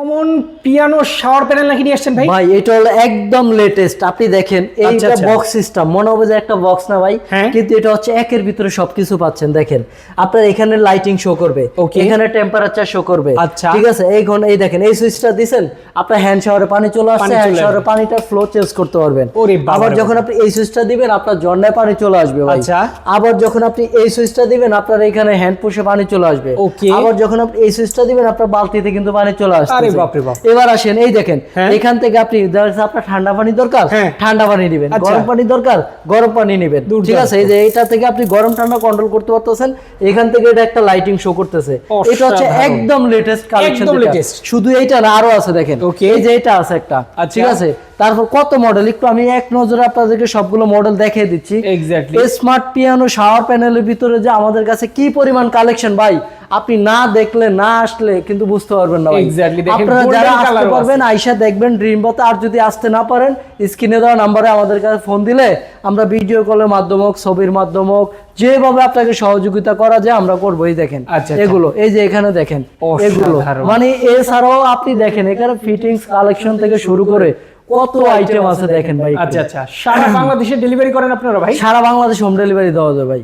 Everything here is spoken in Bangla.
কমন পিয়ানো শাওয়ার প্যানেল নাকি নিয়ে আসছেন ভাই ভাই এটা হলো একদম লেটেস্ট আপনি দেখেন আচ্ছা, এইটা আচ্ছা। বক্স সিস্টেম মনে হবে যে একটা বক্স না ভাই হ্যাঁ। কিন্তু এটা হচ্ছে একের ভিতরে সবকিছু পাচ্ছেন দেখেন আপনার এখানে লাইটিং শো করবে এখানে টেম্পারেচার শো করবে আচ্ছা। ঠিক আছে এই ঘন এই দেখেন এই সুইচটা আপনার হ্যান্ড শাওয়ারে পানি চলে আসছে হ্যান্ড শাওয়ারে পানিটা ফ্লো চেঞ্জ করতে পারবেন আবার যখন আপনি এই সুইচটা দিবেন আপনার ঝর্ণায় পানি চলে আসবে ভাই আচ্ছা। আবার যখন আপনি এই সুইচটা দিবেন আপনার এখানে হ্যান্ড পুশে পানি চলে আসবে. আবার যখন আপনি এই সুইচটা দিবেন আপনার বালতিতে কিন্তু পানি চলে আসবে। এবার আসেন এই দেখেন হ্যাঁ। এখান থেকে আপনি আপনার ঠান্ডা পানি দরকার হ্যাঁ। ঠান্ডা পানি দিবেন আচ্ছা। গরম পানি দরকার গরম পানি নেবেন ঠিক আছে? এই যে এটা থেকে আপনি গরম ঠান্ডা কন্ট্রোল করতে পারতেছেন এখান থেকে এটা একটা লাইটিং শো করতেছে। এটা হচ্ছে একদম লেটেস্ট কালেকশন শুধু এইটা না আরও আছে দেখেন। এই যে এটা আছে একটা আচ্ছা। ঠিক আছে? তারপর কত মডেল একটু আমি এক নজরে আপনাদেরকে সবগুলো মডেল দেখিয়ে দিচ্ছি। স্মার্ট পিয়ানো শাওয়ার প্যানেলের ভিতরে যে আমাদের কাছে কি পরিমাণ কালেকশন ভাই? আপনি না দেখলে না আসলে কিন্তু বুঝতে পারবেন না আপনারা যারা আসতে পারবেন আইসা দেখবেন ড্রিমবতে আর যদি আসতে না পারেন স্ক্রিনে দেওয়া নাম্বারে আমাদের কাছে ফোন দিলে আমরা ভিডিও কলের মাধ্যমে হোক ছবির মাধ্যমে হোক যেভাবে আপনাকে সহযোগিতা করা যায় আমরা করব। এই দেখেন আচ্ছা, আচ্ছা। এগুলো এই যে এখানে দেখেন এগুলো। মানে এছাড়াও আপনি দেখেন এখানে ফিটিংস কালেকশন থেকে শুরু করে কত আইটেম আছে দেখেন ভাই আচ্ছা আচ্ছা। সারা বাংলাদেশে ডেলিভারি করেন আপনারা ভাই? সারা বাংলাদেশ হোম ডেলিভারি দেওয়া যায় ভাই।